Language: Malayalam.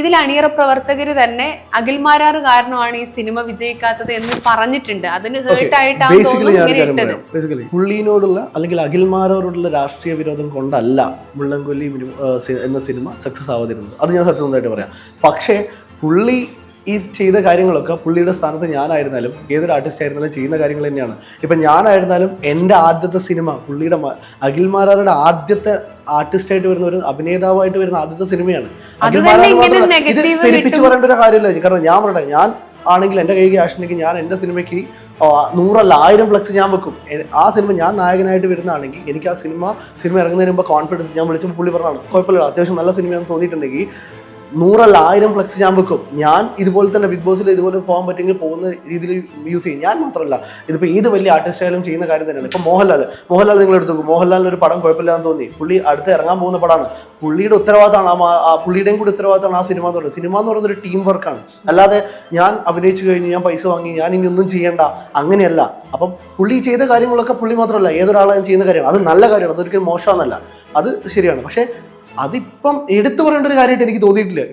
ഇതിൽ അണിയറ പ്രവർത്തകർ തന്നെ അഖിൽമാരാറ് കാരണമാണ് ഈ സിനിമ വിജയിക്കാത്തത് എന്ന് പറഞ്ഞിട്ടുണ്ട്. അതിന് ഹേർട്ടായിട്ടാണ് തോന്നുന്നു പുള്ളീനോടുള്ള അല്ലെങ്കിൽ അഖിൽമാരോടുള്ള രാഷ്ട്രീയ വിരോധം കൊണ്ടല്ല മുള്ളംകൊല്ലി എന്ന സിനിമ സക്സസ് ആവാതിരുന്നത്. അത് ഞാൻ സത്യസന്ധമായിട്ട് പറയാം. പക്ഷേ പുള്ളി ഈ ചെയ്ത കാര്യങ്ങളൊക്കെ പുള്ളിയുടെ സ്ഥാനത്ത് ഞാനായിരുന്നാലും ഏതൊരു ആർട്ടിസ്റ്റ് ആയിരുന്നാലും ചെയ്യുന്ന കാര്യങ്ങൾ തന്നെയാണ്. ഇപ്പം ഞാനായിരുന്നാലും എന്റെ ആദ്യത്തെ സിനിമ പുള്ളിയുടെ അഖിൽമാരാരുടെ ആദ്യത്തെ ആർട്ടിസ്റ്റായിട്ട് വരുന്ന ഒരു അഭിനേതാവായിട്ട് വരുന്ന ആദ്യത്തെ സിനിമയാണ്. ഇത് പെരുപ്പിച്ച് പറയേണ്ട ഒരു കാര്യമില്ല കാരണം ഞാൻ പറയട്ടെ ഞാൻ ആണെങ്കിൽ എന്റെ കൈ ക്യാഷ് ഉണ്ടെങ്കിൽ ഞാൻ എന്റെ സിനിമയ്ക്ക് നൂറല്ല ആയിരം ഫ്ലക്സ് ഞാൻ വെക്കും. ആ സിനിമ ഞാൻ നായകനായിട്ട് വരുന്നതാണെങ്കിൽ എനിക്ക് ആ സിനിമ സിനിമ ഇറങ്ങുന്നതിന് മുമ്പ് കോൺഫിഡൻസ് ഞാൻ വിളിച്ചപ്പോൾ പുള്ളി പറഞ്ഞാണ് കുഴപ്പമില്ല അത്യാവശ്യം നല്ല സിനിമയാണെന്ന് തോന്നിയിട്ടുണ്ടെങ്കിൽ നൂറല്ല ആയിരം ഫ്ലക്സ് ഞാൻ വെക്കും. ഞാൻ ഇതുപോലെ തന്നെ ബിഗ് ബോസിൽ ഇതുപോലെ പോകാൻ പറ്റുമെങ്കിൽ പോകുന്ന രീതിയിൽ യൂസ് ചെയ്യും. ഞാൻ മാത്രമല്ല ഇതിപ്പോൾ ഏത് വലിയ ആർട്ടിസ്റ്റ് ആയാലും ചെയ്യുന്ന കാര്യം തന്നെയാണ്. ഇപ്പം മോഹൻലാൽ മോഹൻലാൽ നിങ്ങൾ എടുത്തു മോഹൻലാലിന് ഒരു പടം കുഴപ്പമില്ലാന്ന് തോന്നി. പുള്ളി അടുത്ത് ഇറങ്ങാൻ പോകുന്ന പടമാണ് പുള്ളിയുടെ ഉത്തരവാദിത്തമാണ് ആ പുള്ളിയുടെയും കൂടി ഉത്തരവാദിത്തമാണ് ആ സിനിമ എന്ന് പറയുന്നത്. സിനിമ എന്ന് പറയുന്നത് ഒരു ടീം വർക്കാണ് അല്ലാതെ ഞാൻ അഭിനയിച്ചു കഴിഞ്ഞു ഞാൻ പൈസ വാങ്ങി ഞാൻ ഇനി ഒന്നും ചെയ്യേണ്ട. അങ്ങനെയല്ല. അപ്പം പുള്ളി ചെയ്ത കാര്യങ്ങളൊക്കെ പുള്ളി മാത്രമല്ല. ഏതൊരാളും ചെയ്യുന്ന കാര്യമാണ്. അത് നല്ല കാര്യമാണ്. അതൊരിക്കലും മോശമാണെന്നല്ല. അത് ശരിയാണ്. പക്ഷേ അതിപ്പം എടുത്തു പറയേണ്ട ഒരു കാര്യമായിട്ട് എനിക്ക് തോന്നിയിട്ടില്ല.